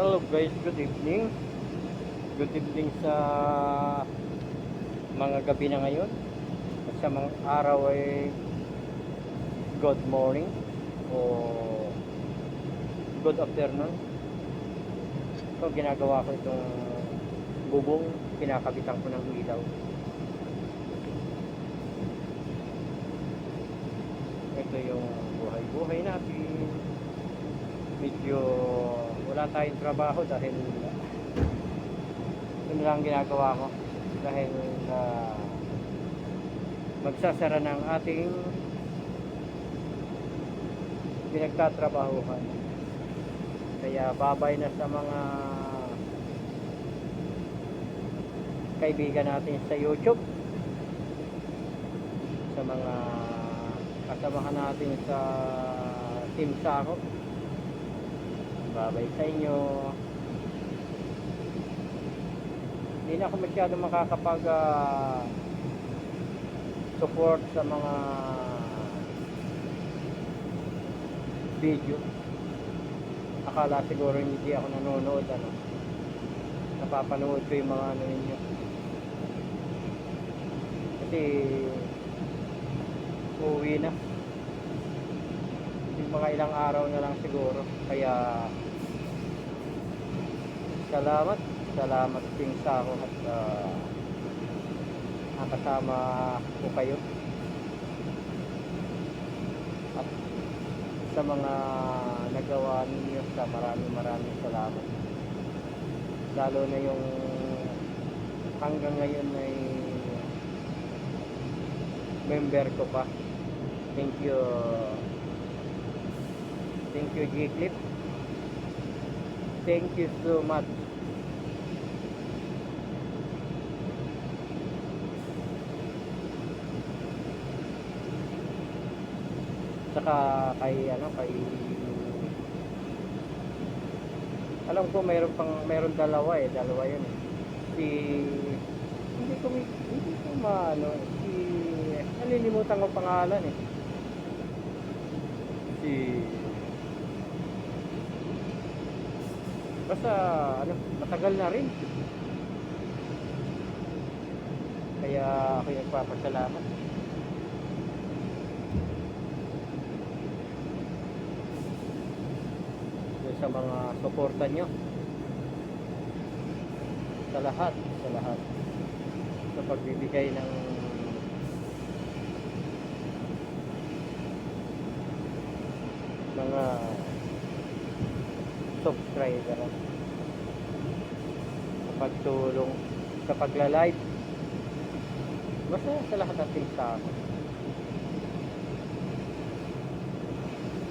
Hello guys, good evening. Good evening sa mga gabi na ngayon. At sa mga araw ay good morning o good afternoon. So ginagawa ko itong bubong, kinakabitan ko ng ilaw. Ito yung buhay-buhay natin medyo wala tayong trabaho dahil yun lang ginagawa ko. Dahil ah, magsasara ng ating pinagtatrabahuhan. Kaya babay na sa mga kaibigan natin sa YouTube. Sa mga kasamahan natin sa Team Sako babay sa inyo. Hindi na ako masyado makakapag ah, support sa mga video. Akala siguro hindi ako nanonood ano. Napapanood ko yung mga ano ninyo. Kasi uuwi na. Yung mga ilang araw na lang siguro kaya salamat. Salamat din sa ako at uh, nakasama ko kayo. At sa mga nagawa ninyo sa maraming maraming salamat. Lalo na yung hanggang ngayon ay member ko pa. Thank you. Thank you, G-Clip. Thank you so much. Saka kay ano kay alam ko mayroon pang mayroon dalawa eh, dalawa 'yun eh. Si hindi ko hindi ko maano si nalilimutan ko pangalan eh. Si Basta ano, matagal na rin. Kaya ako yung nagpapasalamat. Sa mga suporta nyo. Sa lahat, sa lahat. Sa pagbibigay ng mga subscriber sa pagtulong sa pagla-live basta sa lahat ng things sa akin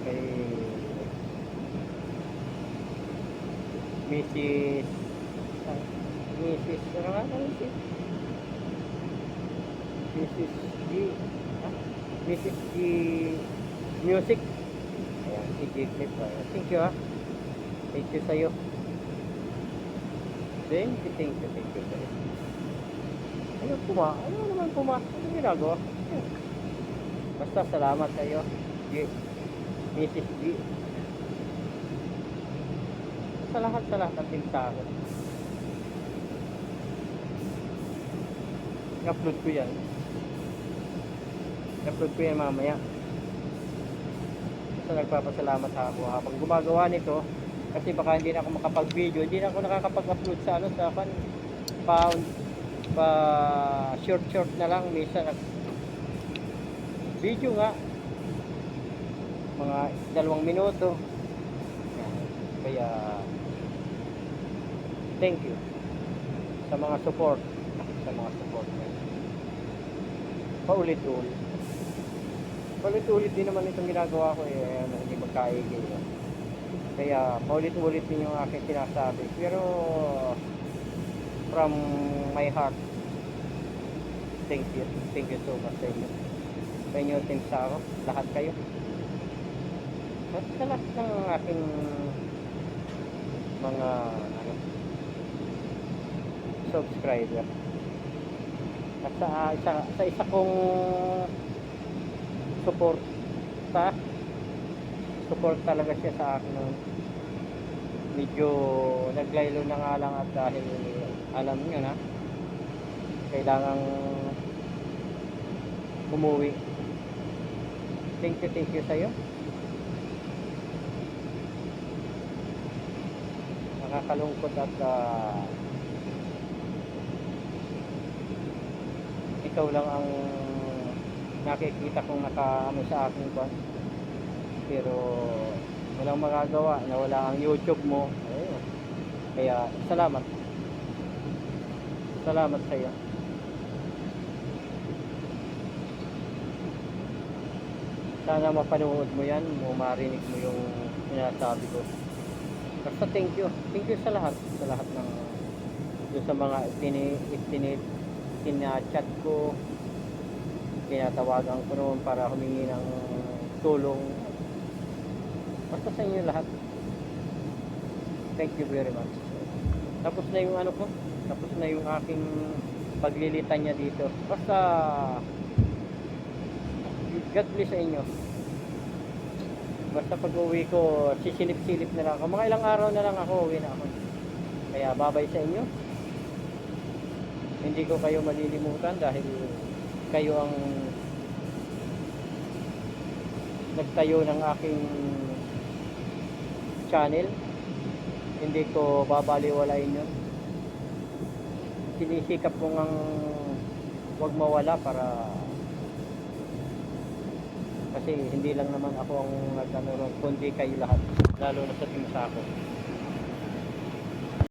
kay Mrs. Mrs. ano nga Mrs. Mrs. G ah, Mrs. G Music ayan si G Clip thank you ah Thank you sa'yo. Thank you, thank you, thank you sa'yo. Ano puma? Ano naman puma? Ano ginagawa? Basta salamat sa'yo. G. Mrs. G. Sa lahat, sa lahat ng sa akin. I-upload ko yan. I-upload ko yan mamaya. Basta nagpapasalamat ako habang gumagawa nito kasi baka hindi na ako makapag-video, hindi na ako nakakapag-upload sa ano sa kan pa pa short short na lang. Minsan nag video nga. Mga dalawang minuto. Kaya thank you sa mga support. Sa mga support. Paulit-ulit. Paulit-ulit din naman itong ginagawa ko eh. Ano, hindi magkaigil kaya paulit-ulit din yung aking sinasabi. Pero from my heart, thank you. Thank you so much sa inyo. Sa inyo, team sa ako. Lahat kayo. At sa lahat ng aking mga ano, subscriber. At sa, isa, sa isa kong support support talaga siya sa akin noon. medyo naglaylo na nga lang at dahil alam nyo na kailangang umuwi. Thank you thank you sa'yo. Nakakalungkot at ah, ikaw lang ang nakikita kong nakaano sa akin kwan pero walang magagawa na wala ang YouTube mo. Ayun. kaya salamat. Salamat sa iyo. Sana mapanood mo yan mo marinig mo yung sinasabi ko. Basta thank you. Thank you sa lahat. Sa lahat ng doon sa mga tini, tini, tinachat ko. Tinatawagan ko noon para humingi ng tulong basta sa inyo lahat. Thank you very much. Tapos na yung ano ko? Tapos na yung aking paglilitan niya dito. Basta God bless sa inyo. Basta pag uwi ko sisilip-silip na lang ako. Mga ilang araw na lang ako uwi na ako. Kaya babay sa inyo. Hindi ko kayo malilimutan dahil kayo ang nagtayo ng aking channel. Hindi ko babaliwalain yun. Sinisikap ko ngang wag mawala para kasi hindi lang naman ako ang nagano ron, kundi kayo lahat lalo na sa team sa